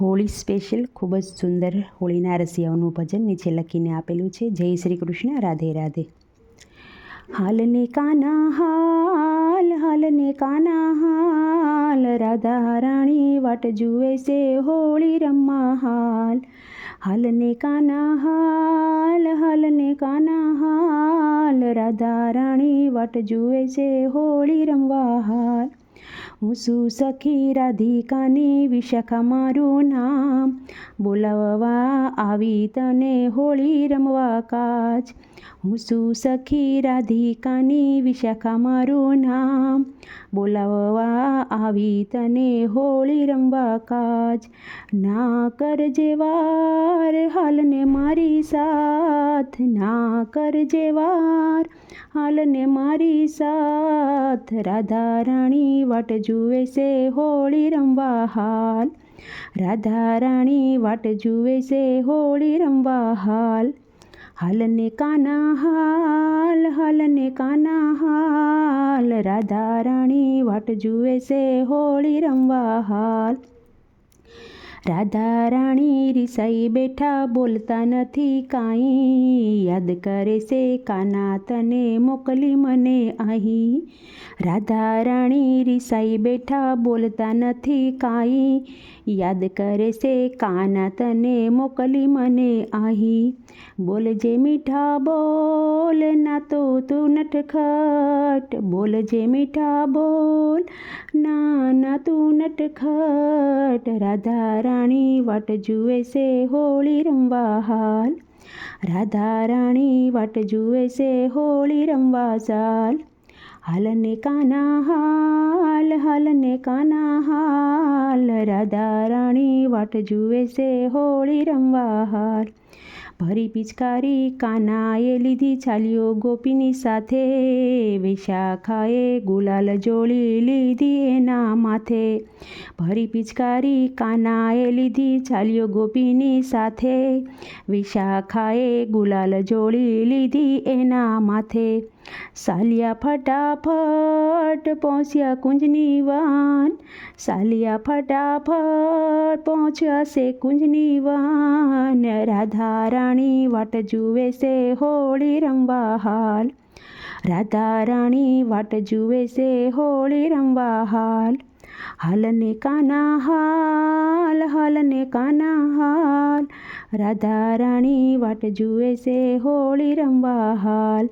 Holi special, ખૂબ જ સુંદર હોળીના રસિયાઓનું ભજન નીચે લખીને આપેલું છે. જય શ્રી કૃષ્ણ, રાધે રાધે. હાલને કાના હાલ, હાલને કાના હાલ, રાધા રાણી વાટ જુએ છે હોળી રમવા હાલ. હાલને કાના હાલ, હાલને કાના હાલ, રાધા રાણી વાટ જુએ છે હોળી રમવા હાલ. હું શું સખી રાધિકાની વિશાખા મારું નામ બોલાવવા આવી તને હોળી રમવા કાચ હું શું સખી રાધિકાની વિશાખા મારું નામ બોલાવવા આવી તને હોળી રમવા કાચ ના કરજે વાર હાલને મારી સાથ ના કરજે વાર હાલને મારી સાથ રાધા રાણી વાટ જુએ છે હોળી રમવા હાલ. રાધા રાણી વાટ જુએ છે હોળી રમવા હાલ. હાલને કાના હાલ, હાલને કાના હાલ. રાધા રાણી વાટ જુએ છે હોળી રમવા હાલ. રાધા રાણી રિસાઈ બેઠા બોલતા નથી કાંઈ. યાદ કરે છે કાના તને મોકલી મને અહીં. રાધા રાણી રિસાઈ બેઠા બોલતા નથી કાંઈ. યાદ કરે છે કાના તને મોકલી મને અહીં. બોલજે મીઠા બોલ, ના તો તું નટખટ. બોલજે મીઠા બોલ, ના ના તું નટખટ. રાધા રાણી વાટ જુએ છે હોળી રમવા હાલ રાધા રાણી વાટ જુએ છે હોળી રમવા ચાલ હાલને કાના હાલ, હાલને કાના હાલ. રાધા રાણી વાટ જુએ છે હોળી રમવા હાલ ભરી પિચકારી કાનાએ લીધી છાલીઓ. ગોપીની સાથે વિશાખાએ ગુલાલ જોડી લીધી એના માથે. ભરી પિચકારી કાનાએ લીધી છાલીઓ. ગોપીની સાથે વિશાખાએ ગુલાલ જોડી લીધી એના માથે. સાલિયા ફટાફટ પહોંચ્યા કુંજની વાન. સાલિયા ફટાફટ પહોંચ્યા છે કુંજની વાન. રાધા રાણી વાટ જુએ છે હોળી રમવા હાલ રાધા રાણી વાટ જુએ છે હોળી રમવા હાલ હાલને કાના હાલ, હાલને કાના હાલ. રાધા રાણી વાટ જુએ છે હોળી રમવા હાલ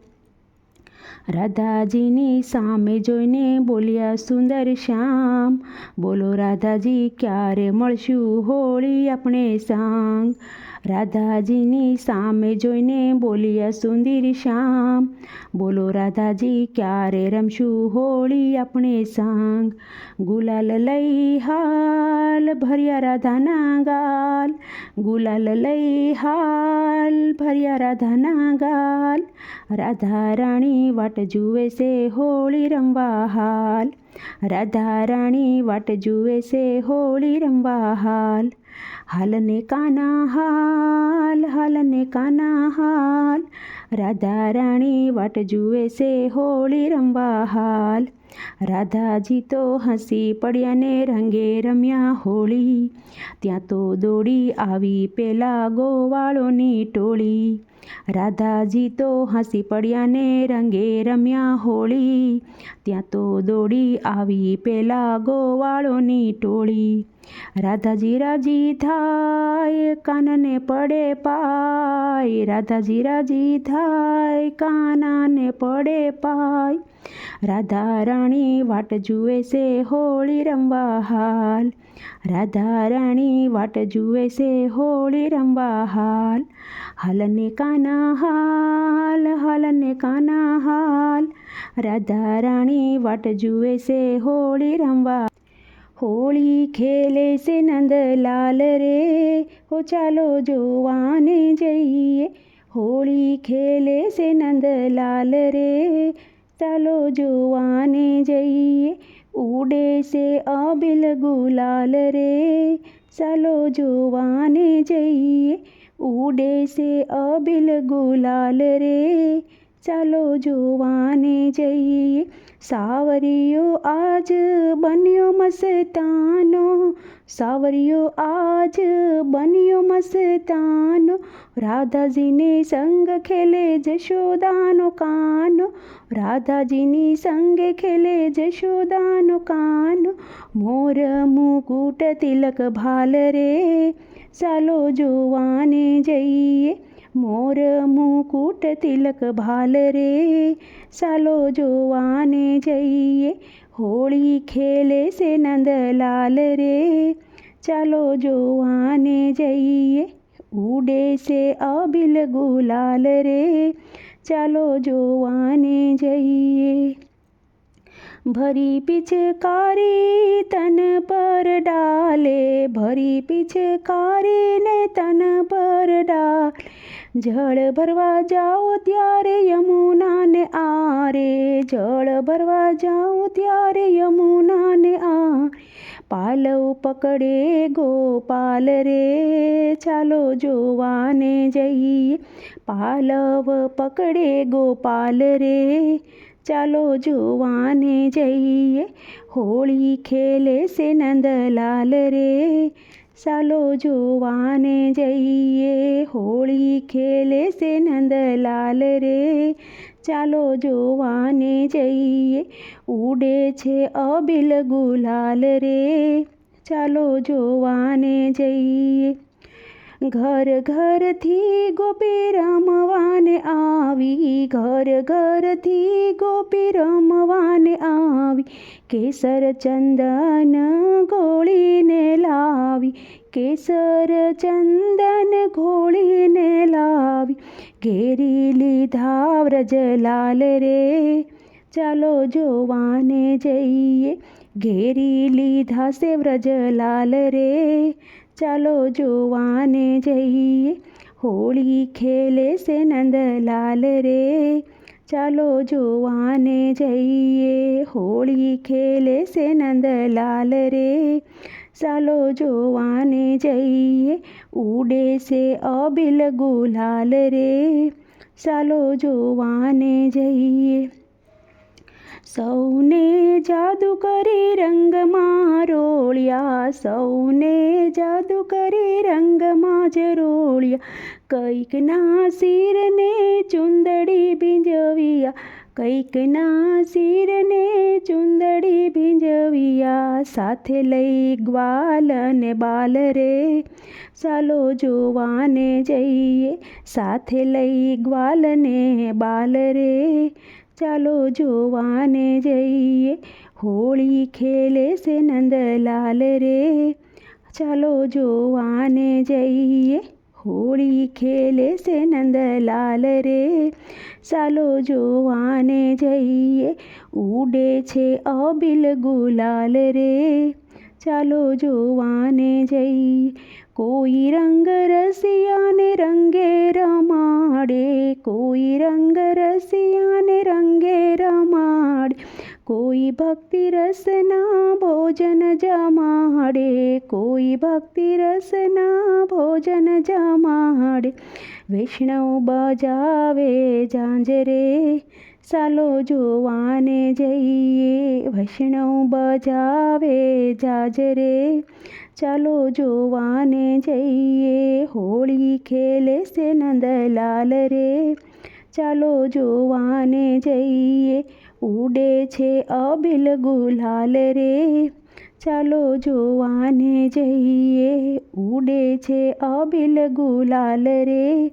રાધાજીની સામે જોઈને બોલ્યા સુંદર શ્યામ બોલો રાધાજી ક્યારે મળશું હોળી આપણે સાંગ? રાધાજીની સામે જોઈને બોલ્યા, સુંદર શ્યામ, બોલો રાધાજી, ક્યારે રમશું હોળી આપણે સાંગ? ગુલાલ લઈ હાલ ભર્યા રાધાના ગાલ, ગુલાલ લઈ હાલ ભર્યા રાધાના ગાલ, રાધા રાણી વાટ જુએ છે હોળી રમવા હાલ, રાધા રાણી વાટ જુએ છે હોળી રમવા હાલ. હાલને કાના હાલ હાલને કાના હાલ. રાધા રાણી વાટ જુએ છે હોળી રમવા હાલ. રાધાજી તો હસી પડ્યા ને રંગે રમ્યા હોળી. ત્યાં તો દોડી આવી પેલા ગોવાળોની ટોળી. રાધાજી તો હસી પડ્યા ને રંગે રમ્યા હોળી. ત્યાં તો દોડી આવી પેલા ગોવાળોની ટોળી. રાધાજી રાજી થાય, કાનને પડે પાય. રાધાજી રાજી થાય, કાનાને પડે પાય. રાધા રાણી વાટ જુએ છે હોળી રમવા હાલ રાધા રાણી વાટ જુએ છે હોળી રમવા હાલ હાલને કાના હાલ, હાલને કાના હાલ. રાધા રાણી વાટ જુએ છે હોળી રમવા હોળી ખેલે છે નંદલાલ રે હો ચાલો જોવાને જઈએ હોળી ખેલે છે નંદલાલ રે ચાલો જોવાને જઈએ ઉડે છે અબિલ ગુલાલ રે ચાલો જોવાને જઈએ ઉડે છે અબિલ ગુલાલ રે ચાલો જોવાને જઈએ. સાવરિયો આજ બન્યો મસ્તાનો. સાવરિયો આજ બન્યો મસ્તાનો. રાધાજીને સંગ ખેલે જશોદાનો કાનો. રાધાજીની સંગે ખેલે જશોદાનો કાનો. મોર મુકુટ તિલક ભાલ રે. ચાલો જોવાને જઈએ. મોર મુકુટ તિલક ભાલ રે ચાલો જોવાને જઈએ હોળી ખેલે છે નંદલાલ રે ચાલો જોવાને જઈએ ઉડે છે અબિલ ગુલાલ રે ચાલો જોવાને જઈએ ભરી પિચકારી તન પર ડાલે, ભરી પિચકારીને તન પર ડાલે. જળ ભરવા જાઓ ત્યારે યમુનાને આરે, જળ ભરવા જાઓ ત્યારે યમુનાને આ પાલવ પકડે ગોપાલ રે, ચાલો જોવાને જઈએ. પાલવ પકડે ગોપાલ રે ચાલો જોવાને જઈએ. હોળી ખેલે છે નંદલાલ રે. ચાલો જોવાને જઈએ. હોળી ખેલે છે નંદલાલ રે. ચાલો જોવાને જઈએ. ઉડે છે અબિલ ગુલાલ રે. ચાલો જોવાને જઈએ. ઘર ઘરથી ગોપી રમવાને આવી. ઘર ઘરથી ગોપી રમવાને આવી. કેસર ચંદન ગોળીને લાવી. કેસર ચંદન ઘોળીને લાવી. ઘેરી લીધા વ્રજલાલ રે. ચાલો જોવાને જઈએ. ઘેરી લીધા સે વ્રજલાલ રે. ચાલો જોવાને જઈએ. હોળી ખેલે છે નંદલાલ રે. ચાલો જોવાને જઈએ. હોળી ખેલે છે નંદલાલ રે. ચાલો જોવાને જઈએ. ઉડે છે અબિલ ગુલાલ રે. ચાલો જોવાને જઈએ. સૌને જાદુ કરી રંગમાં રોળ્યા સૌને જાદુ કરી રંગમાં જ રોળ્યા કંઈકના શિરને ચુંદડી ભીંજવિયા કંઈકના શિરને ચુંદડી ભીંજવિયા સાથે લઈ ગ્વાલ અને બાલ રે ચાલો જોવાને જઈએ સાથે લઈ ગ્વાલને બાલ રે ચાલો જોવાને જઈએ. હોળી ખેલે છે નંદલાલ રે. ચાલો જોવાને જઈએ. હોળી ખેલે છે નંદલાલ રે. ચાલો જોવાને જઈએ. ઉડે છે અબિલ ગુલાલ રે. ચાલો જોવાને જઈ. કોઈ રંગ રસિયાને રંગે રમાડે. કોઈ રંગ રસિયાને રંગે રમાડે. કોઈ ભક્તિ રસના ભોજન જમાડે. કોઈ ભક્તિ રસના ભોજન જમાડે. વૈષ્ણવ બજાવે ઝાંઝરે ચાલો જોવાને જઈએ. વૈષ્ણવ બજાવે જાજરે. ચાલો જોવાને જઈએ. હોળી ખેલે છે નંદલાલ રે. ચાલો જોવાને જઈએ. ઉડે છે અબિલ ગુલાલ રે. ચાલો જોવાને જઈએ. ઉડે છે અબિલ ગુલાલ રે.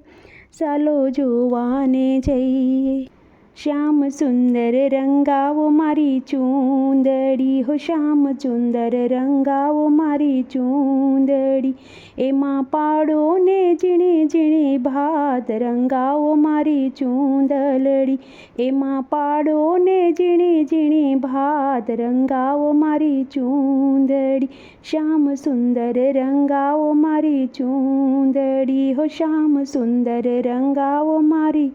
ચાલો જોવાને જઈએ. શ્યામ સુંદર રંગાવો મારી ચૂંદડી, હો શ્યામ સુંદર રંગાવો મારી ચૂંદડી. એમાં પાડો ને ઝીણે ઝીણે ભાત રંગાવો મારી ચૂંદલડી એમાં પાડો ને ઝીણે ઝીણે ભાત રંગાવો મારી ચૂંદડી. શ્યામ સુંદર રંગાવો મારી ચૂંદડી, હો શ્યામ સુંદર રંગાવો મારી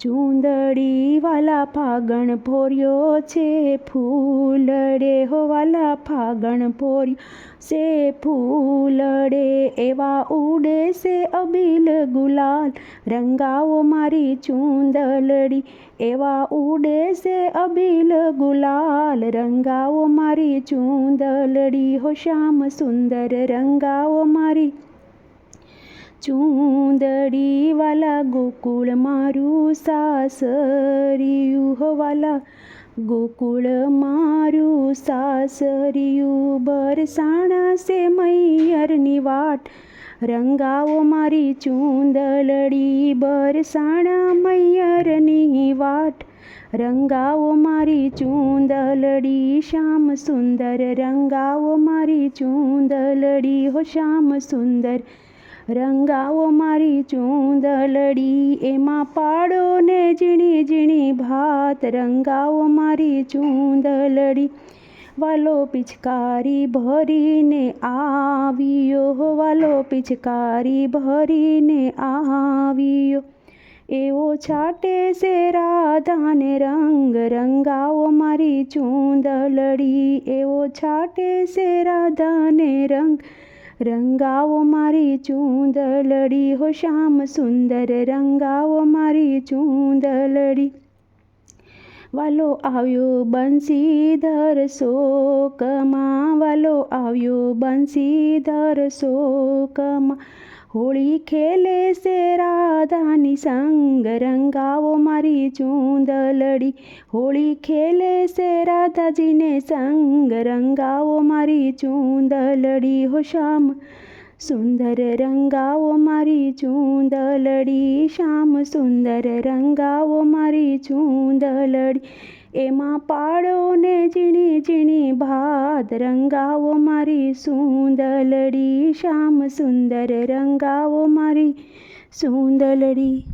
ચૂંદડી વાલા ફાગણ ભોર્યો છે, ફૂલડે હો વાલા ફાગણ ભોર્યો છે, ફૂલડે એવા ઉડે છે અબીલ ગુલાલ રંગાવો મારી ચૂંદલડી, એવા ઉડે છે અબીલ ગુલાલ રંગાવો મારી ચૂંદલડી, હો શ્યામ સુંદર રંગાવો મારી ચૂંદડી વાલા ગોકુળ મારું સાસરિયું હોવાલા ગોકુળ મારું સાસરિયું બરસાણા સે મૈયરની વાટ રંગાવો મારી ચૂંદલડી બરસાણા મૈયરની વાટ રંગાવો મારી ચૂંદલડી શ્યામ સુંદર રંગાવો મારી ચૂંદલડી હો શ્યામ સુંદર રંગાવો મારી ચૂંદલડી, એમાં પાડો ને ઝીણી ઝીણી ભાત. રંગાવો મારી ચૂંદલડી, વાલો પિચકારી ભરીને આવ્યો. વાલો પિચકારી ભરીને આવ્યો. એવો છાટે છે રાધાને રંગ. રંગાવો મારી ચૂંદલડી, એવો છાટે છે રાધાને રંગ. રંગાવો મારી ચૂંદલડી, હો શ્યામ સુંદર, રંગાવો મારી ચૂંદલડી. વાલો આવ્યો બંસીધર શોકમાં, વાલો આવ્યો બંસીધર શોકમાં. હોળી ખેલે સે રાધાની સંગ રંગાવો મારી ચૂંદલડી. હોળી ખેલે સે રાધાજીને સંગ રંગાવો મારી ચૂંદલડી. હો શ્યામ સુંદર રંગાવો મારી ચૂંદલડી. શ્યામ સુંદર રંગાવો મારી ચૂંદલડી. એમાં પાડો ને ઝીણી ઝીણી ભાત રંગાવો મારી સુંદલડી શ્યામ સુંદર રંગાવો મારી સુંદલડી.